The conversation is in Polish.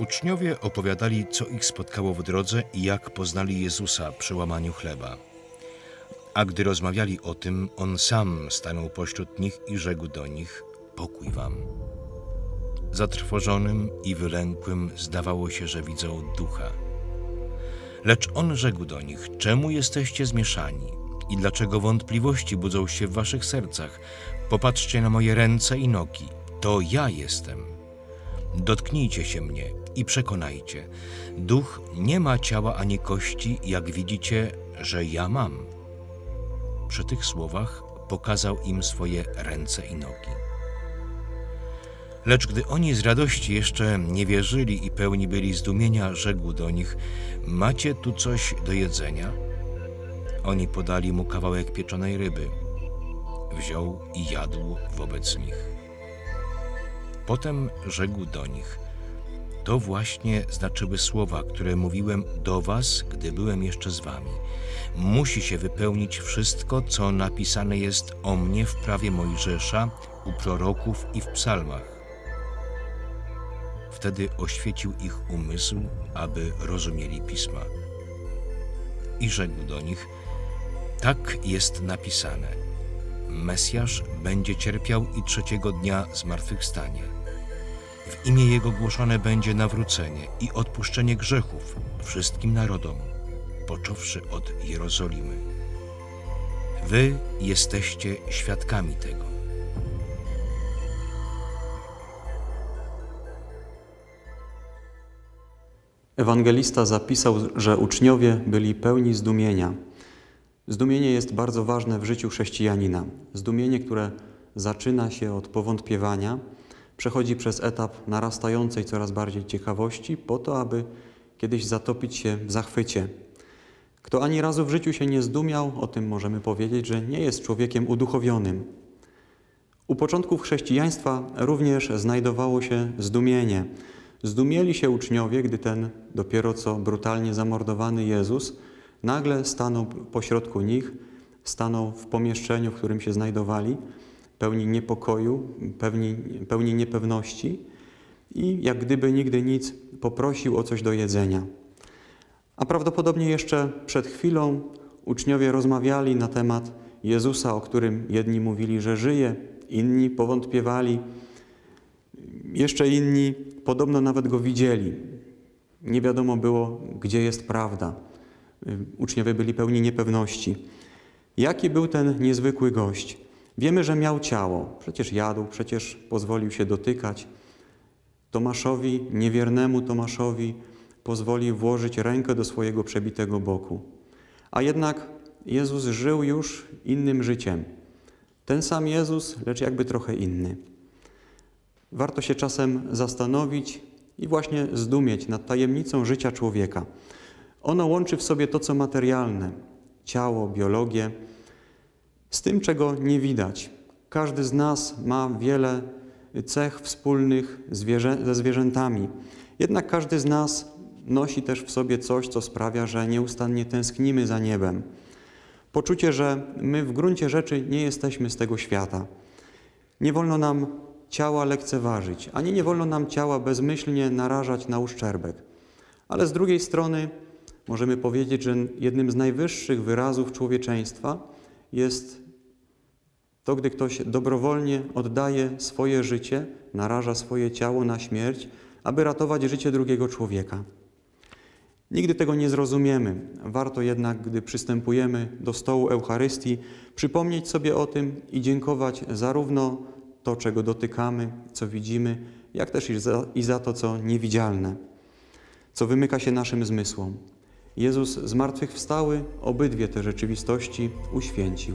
Uczniowie opowiadali, co ich spotkało w drodze i jak poznali Jezusa przy łamaniu chleba. A gdy rozmawiali o tym, on sam stanął pośród nich i rzekł do nich: Pokój wam. Zatrwożonym i wylękłym zdawało się, że widzą ducha. Lecz on rzekł do nich: Czemu jesteście zmieszani? I dlaczego wątpliwości budzą się w waszych sercach? Popatrzcie na moje ręce i nogi. To ja jestem. Dotknijcie się mnie i przekonajcie. Duch nie ma ciała ani kości, jak widzicie, że ja mam. Przy tych słowach pokazał im swoje ręce i nogi. Lecz gdy oni z radości jeszcze nie wierzyli i pełni byli zdumienia, rzekł do nich: Macie tu coś do jedzenia? Oni podali mu kawałek pieczonej ryby. Wziął i jadł wobec nich. Potem rzekł do nich: To właśnie znaczyły słowa, które mówiłem do was, gdy byłem jeszcze z wami. Musi się wypełnić wszystko, co napisane jest o mnie w prawie Mojżesza, u proroków i w psalmach. Wtedy oświecił ich umysł, aby rozumieli pisma. I rzekł do nich: Tak jest napisane. Mesjasz będzie cierpiał i trzeciego dnia zmartwychwstanie. W imię Jego głoszone będzie nawrócenie i odpuszczenie grzechów wszystkim narodom, począwszy od Jerozolimy. Wy jesteście świadkami tego. Ewangelista zapisał, że uczniowie byli pełni zdumienia. Zdumienie jest bardzo ważne w życiu chrześcijanina. Zdumienie, które zaczyna się od powątpiewania, przechodzi przez etap narastającej coraz bardziej ciekawości, po to, aby kiedyś zatopić się w zachwycie. Kto ani razu w życiu się nie zdumiał, o tym możemy powiedzieć, że nie jest człowiekiem uduchowionym. U początków chrześcijaństwa również znajdowało się zdumienie. Zdumieli się uczniowie, gdy ten dopiero co brutalnie zamordowany Jezus nagle stanął pośrodku nich, stanął w pomieszczeniu, w którym się znajdowali, pełni niepokoju, pełni, pełni niepewności i jak gdyby nigdy nic poprosił o coś do jedzenia. A prawdopodobnie jeszcze przed chwilą uczniowie rozmawiali na temat Jezusa, o którym jedni mówili, że żyje, inni powątpiewali, jeszcze inni podobno nawet go widzieli. Nie wiadomo było, gdzie jest prawda. Uczniowie byli pełni niepewności. Jaki był ten niezwykły gość? Wiemy, że miał ciało, przecież jadł, przecież pozwolił się dotykać. Tomaszowi, niewiernemu Tomaszowi, pozwolił włożyć rękę do swojego przebitego boku. A jednak Jezus żył już innym życiem. Ten sam Jezus, lecz jakby trochę inny. Warto się czasem zastanowić i właśnie zdumieć nad tajemnicą życia człowieka. Ono łączy w sobie to, co materialne ciało, biologię z tym, czego nie widać. Każdy z nas ma wiele cech wspólnych ze zwierzętami. Jednak każdy z nas nosi też w sobie coś, co sprawia, że nieustannie tęsknimy za niebem. Poczucie, że my w gruncie rzeczy nie jesteśmy z tego świata. Nie wolno nam ciała lekceważyć, ani nie wolno nam ciała bezmyślnie narażać na uszczerbek. Ale z drugiej strony możemy powiedzieć, że jednym z najwyższych wyrazów człowieczeństwa jest to, gdy ktoś dobrowolnie oddaje swoje życie, naraża swoje ciało na śmierć, aby ratować życie drugiego człowieka. Nigdy tego nie zrozumiemy. Warto jednak, gdy przystępujemy do stołu Eucharystii, przypomnieć sobie o tym i dziękować zarówno to, czego dotykamy, co widzimy, jak też i za, i za to, co niewidzialne, co wymyka się naszym zmysłom. Jezus zmartwychwstały obydwie te rzeczywistości uświęcił.